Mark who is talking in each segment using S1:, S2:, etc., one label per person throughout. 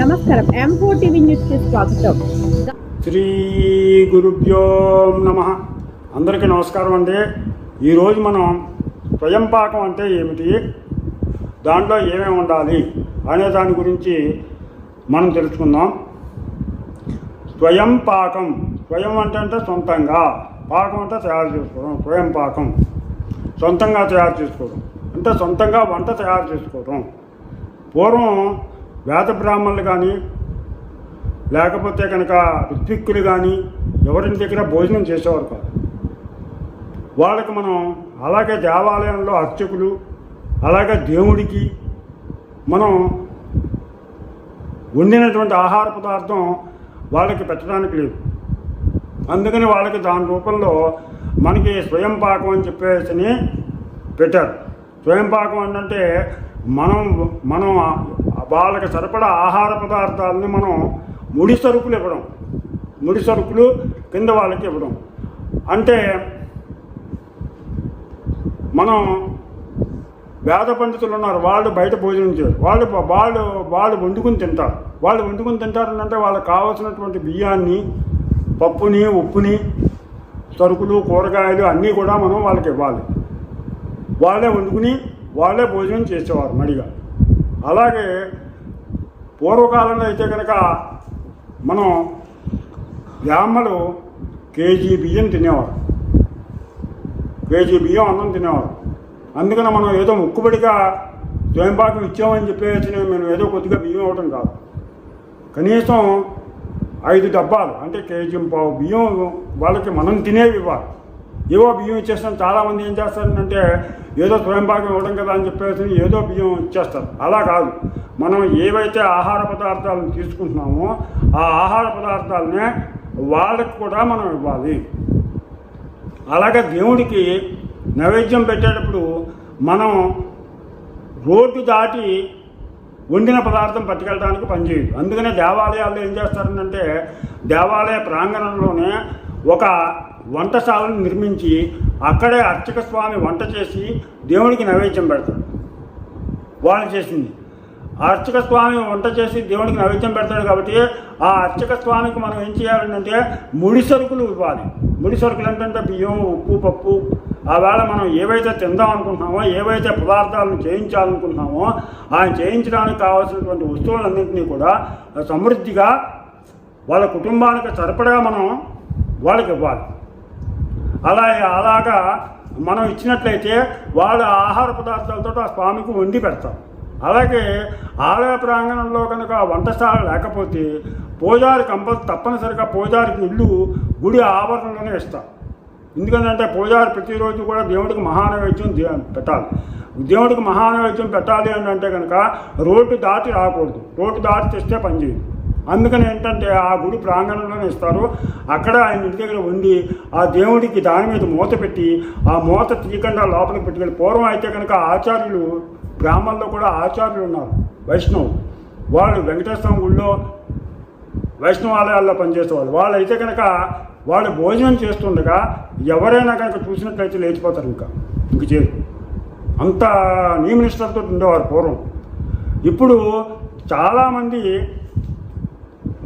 S1: నమస్కారం. M four TV న్యూస్కి స్వాగతం.
S2: శ్రీ గురుభ్యో నమ. అందరికీ నమస్కారం అండి. ఈరోజు మనం స్వయం పాకం అంటే ఏమిటి? దాంట్లో ఏమేమి ఉండాలి అనే దాని గురించి మనం తెలుసుకుందాం. స్వయం పాకం. స్వయం అంటే అంటే సొంతంగా. పాకం అంటే తయారు చేసుకోవడం. స్వయం పాకం. సొంతంగా తయారు చేసుకోవడం. అంటే సొంతంగా వంట తయారు చేసుకోవడం. పూర్వం వేద బ్రాహ్మణులు కానీ లేకపోతే కనుక ఋత్విక్కులు కానీ ఎవరిని దగ్గర భోజనం చేసేవారు కాదు. వాళ్ళకి మనం అలాగే దేవాలయంలో అర్చకులు అలాగే దేవుడికి మనం వండినటువంటి ఆహార పదార్థం వాళ్ళకి పెట్టడానికి లేదు. అందుకని వాళ్ళకి దాని రూపంలో మనకి స్వయం పాకం అని చెప్పేసి పెట్టారు. స్వయం పాకం ఏంటంటే మనం మనం వాళ్ళకి సరిపడా ఆహార పదార్థాలని మనం ముడి సరుకులు ఇవ్వడం. ముడి సరుకులు కింద వాళ్ళకి ఇవ్వడం. అంటే మనం వేద పండితులు ఉన్నారు వాళ్ళు బయట భోజనం చేయరు వాళ్ళు వాళ్ళు వాళ్ళు వండుకుని తింటారు. వాళ్ళు వండుకుని తింటారు అంటే వాళ్ళకి కావాల్సినటువంటి బియ్యాన్ని పప్పుని ఉప్పుని సరుకులు కూరగాయలు అన్నీ కూడా మనం వాళ్ళకి ఇవ్వాలి. వాళ్ళే వండుకుని వాళ్ళే భోజనం చేసేవారు మడిగా. అలాగే పూర్వకాలంలో అయితే కనుక మనం బ్రాహ్మలు కేజీ బియ్యం తినేవారు. కేజీ బియ్యం అన్నం తినేవారు. అందుకని మనం ఏదో ముక్కుబడిగా స్వయంపాకం ఇచ్చామని చెప్పేసి మేము ఏదో కొద్దిగా బియ్యం ఇవ్వడం కాదు. కనీసం ఐదు డబ్బాలు అంటే కేజీ పావు బియ్యం వాళ్ళకి మనం తినేవి ఇవ్వాలి. ఏవో బియ్యం ఇచ్చేస్తాం చాలామంది ఏం చేస్తారంటే ఏదో స్వయంపాకం ఇవ్వడం కదా అని చెప్పేసి ఏదో బియ్యం ఇచ్చేస్తారు. అలా కాదు. మనం ఏవైతే ఆహార పదార్థాలను తీసుకుంటున్నామో ఆ ఆహార పదార్థాలనే వాళ్ళకి కూడా మనం ఇవ్వాలి. అలాగే దేవుడికి నైవేద్యం పెట్టేటప్పుడు మనం రోడ్డు దాటి వండిన పదార్థం పట్టుకెళ్ళడానికి పనిచేయదు. అందుకనే దేవాలయాల్లో ఏం చేస్తారంటే దేవాలయ ప్రాంగణంలోనే ఒక వంటశాలను నిర్మించి అక్కడే అర్చక స్వామి వంట చేసి దేవునికి నైవేద్యం పెడతాడు వాళ్ళు చేసింది. అర్చక స్వామి వంట చేసి దేవునికి నైవేద్యం పెడతాడు కాబట్టి ఆ అర్చక స్వామికి మనం ఏం చేయాలంటే ముడి సరుకులు ఇవ్వాలి. ముడి సరుకులు ఏంటంటే బియ్యం ఉప్పు పప్పు. ఆ వేళ మనం ఏవైతే తిందాం అనుకుంటున్నామో ఏవైతే పదార్థాలను చేయించాలనుకుంటున్నామో ఆయన చేయించడానికి కావాల్సినటువంటి వస్తువులన్నింటినీ కూడా సమృద్ధిగా వాళ్ళ కుటుంబానికి సరిపడా మనం వాళ్ళకి ఇవ్వాలి. అలా అలాగా మనం ఇచ్చినట్లయితే వాళ్ళ ఆహార పదార్థాలతో ఆ స్వామికి వండి పెడతాం. అలాగే ఆలయ ప్రాంగణంలో కనుక వంటశాల లేకపోతే పూజారి కంపల్ తప్పనిసరిగా పూజారికి ఇల్లు గుడి ఆవరణలోనే ఇస్తాం ఎందుకంటే పూజారి ప్రతిరోజు కూడా దేవుడికి మహానైవేద్యం పెట్టాలి. దేవుడికి మహానైవేద్యం పెట్టాలి అని అంటే కనుక రోడ్డు దాటి రాకూడదు. రోడ్డు దాటి తెస్తే పనిచేయదు అందుకని ఏంటంటే ఆ గుడి ప్రాంగణంలోనే ఇస్తారు. అక్కడ ఆయన ఇంటి దగ్గర ఉండి ఆ దేవుడికి దాని మీద మూత పెట్టి ఆ మూత తీయకుండా లోపలికి పెట్టుకెళ్ళి పూర్వం అయితే కనుక ఆచార్యులు గ్రామాల్లో కూడా ఆచార్యులు ఉన్నారు వైష్ణవులు. వాళ్ళు వెంకటేశ్వరం గుళ్ళో వైష్ణవాలయాల్లో పనిచేసేవాళ్ళు. వాళ్ళు అయితే కనుక వాళ్ళు భోజనం చేస్తుండగా ఎవరైనా కనుక చూసినట్లయితే లేచిపోతారు ఇంకా. ఇంక చేయరు అంత నియమనిష్టలతో ఉండేవారు పూర్వం. ఇప్పుడు చాలామంది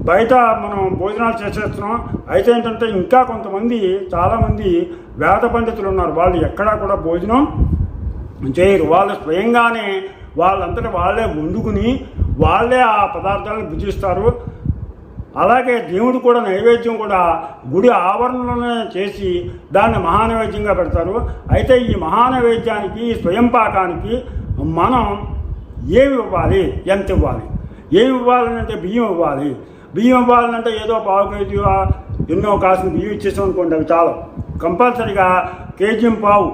S2: బయట మనం భోజనాలు చేసేస్తున్నాం. అయితే ఏంటంటే ఇంకా కొంతమంది చాలామంది వేద పండితులు ఉన్నారు. వాళ్ళు ఎక్కడా కూడా భోజనం చేయరు. వాళ్ళు స్వయంగానే వాళ్ళంతటా వాళ్ళే వండుకుని వాళ్ళే ఆ పదార్థాలను భుజిస్తారు. అలాగే దేవుడు కూడా నైవేద్యం కూడా గుడి ఆవరణలోనే చేసి దాన్ని మహానైవేద్యంగా పెడతారు. అయితే ఈ మహానైవేద్యానికి స్వయం పాకానికి మనం ఏమి ఇవ్వాలి? ఎంత ఇవ్వాలి? ఏమి ఇవ్వాలంటే బియ్యం ఇవ్వాలి. బియ్యం ఇవ్వాలంటే ఏదో పావు కేజీ ఎన్నో కాసిన బియ్యం ఇచ్చేసాం అనుకోండి అవి చాలు కంపల్సరిగా కేజీ పావు.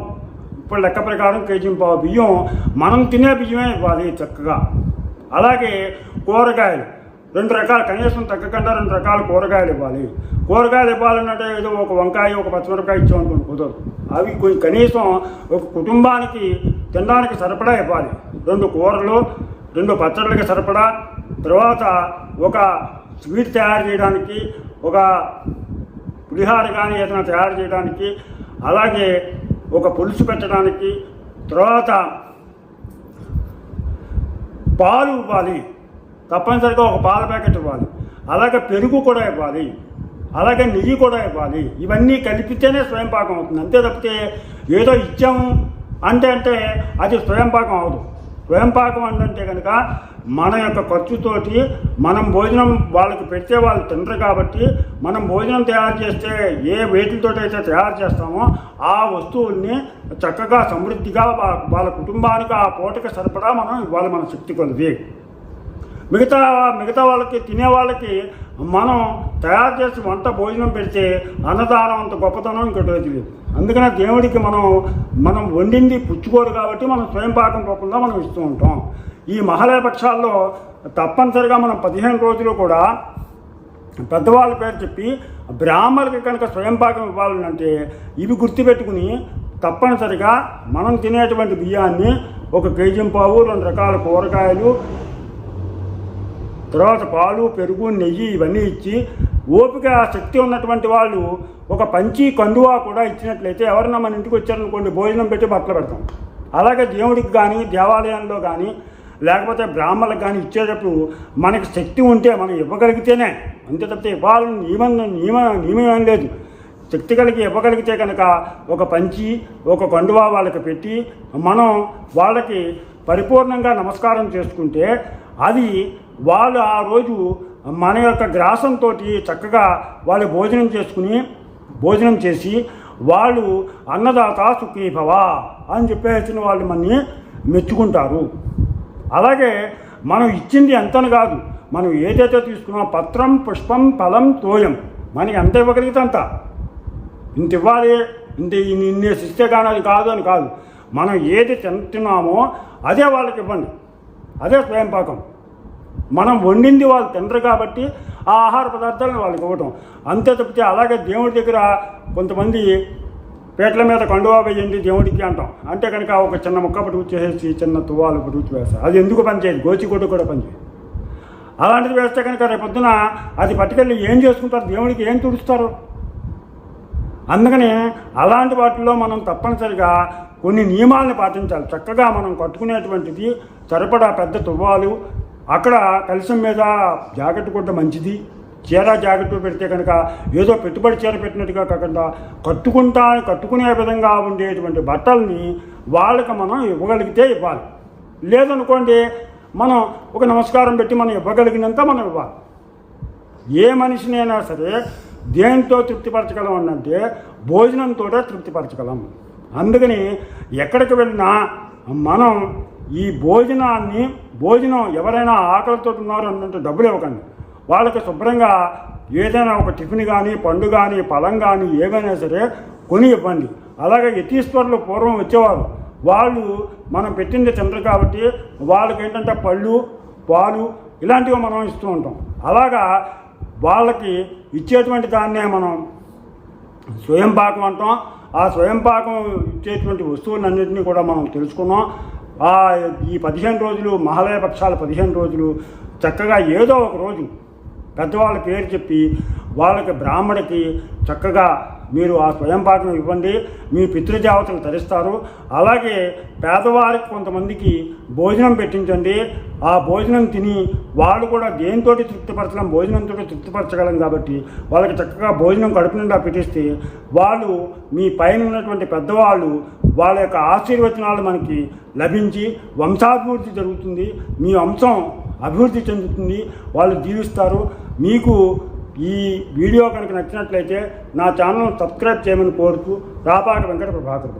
S2: ఇప్పుడు లెక్క ప్రకారం కేజీ పావు బియ్యం మనం తినే బియ్యమే ఇవ్వాలి చక్కగా. అలాగే కూరగాయలు. రెండు రకాల కనీసం తగ్గకుండా రెండు రకాల కూరగాయలు ఇవ్వాలి. కూరగాయలు ఇవ్వాలంటే ఏదో ఒక వంకాయ ఒక పచ్చిమిరపకాయ ఇచ్చామనుకోండి కుదరదు. అవి కనీసం ఒక కుటుంబానికి తినడానికి సరిపడా ఇవ్వాలి. రెండు కూరలు రెండు పచ్చళ్ళకి సరిపడా. తర్వాత ఒక స్వీట్ తయారు చేయడానికి ఒక పులిహార కానీ ఏదైనా తయారు చేయడానికి అలాగే ఒక పులుసు పెట్టడానికి తర్వాత పాలు ఇవ్వాలి. తప్పనిసరిగా ఒక పాల ప్యాకెట్ ఇవ్వాలి. అలాగే పెరుగు కూడా ఇవ్వాలి. అలాగే నెయ్యి కూడా ఇవ్వాలి. ఇవన్నీ కలిపితేనే స్వయం పాకం అవుతుంది. అంతే తప్పితే ఏదో ఇచ్చాము అంటే అంటే అది స్వయం పాకం అవదు వేంపాకం అంటే కనుక మన యొక్క ఖర్చుతోటి మనం భోజనం వాళ్ళకి పెడితే వాళ్ళు తినరు కాబట్టి మనం భోజనం తయారు చేస్తే ఏ వేటితో అయితే తయారు చేస్తామో ఆ వస్తువుల్ని చక్కగా సమృద్ధిగా వాళ్ళ కుటుంబానికి ఆ పూటకి సరిపడా మనం ఇవ్వాలి మన శక్తి కొలది. మిగతా మిగతా వాళ్ళకి తినే వాళ్ళకి మనం తయారు చేసి వంట భోజనం పెడితే అన్నదానం అంత గొప్పతనం ఇంకోటి తెలియదు అందుకనే దేవుడికి మనం మనం వండింది పుచ్చుకోరు కాబట్టి మనం స్వయం పాకం కాకుండా మనం ఇస్తూ ఉంటాం. ఈ మహాలయపక్షాల్లో తప్పనిసరిగా మనం పదిహేను రోజులు కూడా పెద్దవాళ్ళ పేరు చెప్పి బ్రాహ్మణులకి కనుక స్వయం పాకం ఇవ్వాలంటే ఇవి గుర్తుపెట్టుకుని తప్పనిసరిగా మనం తినేటువంటి బియ్యాన్ని ఒక కేజీ పావు రెండు రకాల కూరగాయలు తర్వాత పాలు పెరుగు నెయ్యి ఇవన్నీ ఇచ్చి ఓపిక శక్తి ఉన్నటువంటి వాళ్ళు ఒక పంచి కండువా కూడా ఇచ్చినట్లయితే ఎవరన్నా మన ఇంటికి వచ్చారనుకోండి భోజనం పెట్టి బట్టలు పెడతాం. అలాగే దేవుడికి కానీ దేవాలయంలో కానీ లేకపోతే బ్రాహ్మణులకు కానీ ఇచ్చేటప్పుడు మనకి శక్తి ఉంటే మనం ఇవ్వగలిగితేనే అంతే తప్పితే ఇవ్వాలని నియమం నియమ నియమం ఏం లేదు. శక్తి కలిగి ఇవ్వగలిగితే కనుక ఒక పంచి ఒక కండువా వాళ్ళకి పెట్టి మనం వాళ్ళకి పరిపూర్ణంగా నమస్కారం చేసుకుంటే అది వాళ్ళు ఆ రోజు మన యొక్క గ్రాసంతో చక్కగా వాళ్ళు భోజనం చేసుకుని భోజనం చేసి వాళ్ళు అన్నదాత సుఖీభవా అని చెప్పేసిన వాళ్ళు మనని మెచ్చుకుంటారు. అలాగే మనం ఇచ్చింది ఎంతని కాదు మనం ఏదైతే తీసుకున్నాం పత్రం పుష్పం ఫలం తోయం మనకి ఎంత ఇవ్వగలిగితే అంత. ఇంత ఇవ్వాలి ఇంత ఇన్ని ఇన్నేసి ఇస్తే కానీ అది కాదు అని కాదు. మనం ఏది తింటున్నామో అదే వాళ్ళకి ఇవ్వండి. అదే స్వయం పాకం మనం వండింది వాళ్ళు తినరు కాబట్టి ఆ ఆహార పదార్థాలను వాళ్ళకి ఇవ్వటం. అంతే తప్పితే అలాగే దేవుడి దగ్గర కొంతమంది పేట్ల మీద కండువా వేయండి దేవుడికి అంటాం. అంటే కనుక ఒక చిన్న ముక్క పట్టుకు చేసేసి చిన్న తువ్వాలు పుట్టుకు వేస్తారు. అది ఎందుకు పనిచేయదు గోచిగొడ్డు కూడా పనిచేయదు అలాంటిది వేస్తే కనుక రేపొద్దున అది పట్టుకెళ్ళి ఏం చేసుకుంటారు? దేవుడికి ఏం తుడుస్తారు? అందుకని అలాంటి వాటిల్లో మనం తప్పనిసరిగా కొన్ని నియమాలను పాటించాలి. చక్కగా మనం కట్టుకునేటువంటిది సరిపడా పెద్ద తువ్వాలు అక్కడ కలసం మీద జాకెట్ కూడా మంచిది. చీర జాకెట్ పెడితే కనుక ఏదో పెట్టుబడి చీర పెట్టినట్టుగా కాకుండా కట్టుకుంటా కట్టుకునే విధంగా ఉండేటువంటి బట్టల్ని వాళ్ళకి మనం ఇవ్వగలిగితే ఇవ్వాలి. లేదనుకోండి మనం ఒక నమస్కారం పెట్టి మనం ఇవ్వగలిగినంత మనం ఇవ్వాలి. ఏ మనిషినైనా సరే దేంతో తృప్తిపరచగలం అంటే భోజనంతో తృప్తిపరచగలం. అందుకని ఎక్కడికి వెళ్ళినా మనం ఈ భోజనాన్ని భోజనం ఎవరైనా ఆకలితో ఉన్నారు అన్నంత డబ్బులు ఇవ్వకండి. వాళ్ళకి శుభ్రంగా ఏదైనా ఒక టిఫిన్ కానీ పండు కానీ పలం కానీ ఏమైనా సరే కొని ఇవ్వండి. అలాగే యతీశ్వరులు పూర్వం వచ్చేవారు. వాళ్ళు మనం పెట్టింది తినరు కాబట్టి వాళ్ళకి ఏంటంటే పళ్ళు పాలు ఇలాంటివి మనం ఇస్తూ ఉంటాం. అలాగా వాళ్ళకి ఇచ్చేటువంటి దాన్నే మనం స్వయం పాకం అంటాం. ఆ స్వయం పాకం ఇచ్చేటువంటి వస్తువులన్నింటినీ కూడా మనం తెలుసుకున్నాం. ఈ పదిహేను రోజులు మహాలయ పక్షాల పదిహేను రోజులు చక్కగా ఏదో ఒక రోజు పెద్దవాళ్ళ పేరు చెప్పి వాళ్ళకి బ్రాహ్మడికి చక్కగా మీరు ఆ స్వయం పాఠం ఇవ్వండి మీ పితృదేవతలు తరిస్తారు. అలాగే పేదవారికి కొంతమందికి భోజనం పెట్టించండి. ఆ భోజనం తిని వాళ్ళు కూడా దేనితో తృప్తిపరచడం భోజనంతో తృప్తిపరచగలం కాబట్టి వాళ్ళకి చక్కగా భోజనం కడుపు నిండా పెట్టిస్తే వాళ్ళు మీ పైన ఉన్నటువంటి పెద్దవాళ్ళు వాళ్ళ యొక్క ఆశీర్వచనాలు మనకి లభించి వంశాభివృద్ధి జరుగుతుంది. మీ వంశం అభివృద్ధి చెందుతుంది. వాళ్ళు జీవిస్తారు. మీకు ఈ వీడియో కనుక నచ్చినట్లయితే నా ఛానల్ సబ్స్క్రైబ్ చేయమని కోరుతూ రాపాటి వెంకట ప్రభాకర్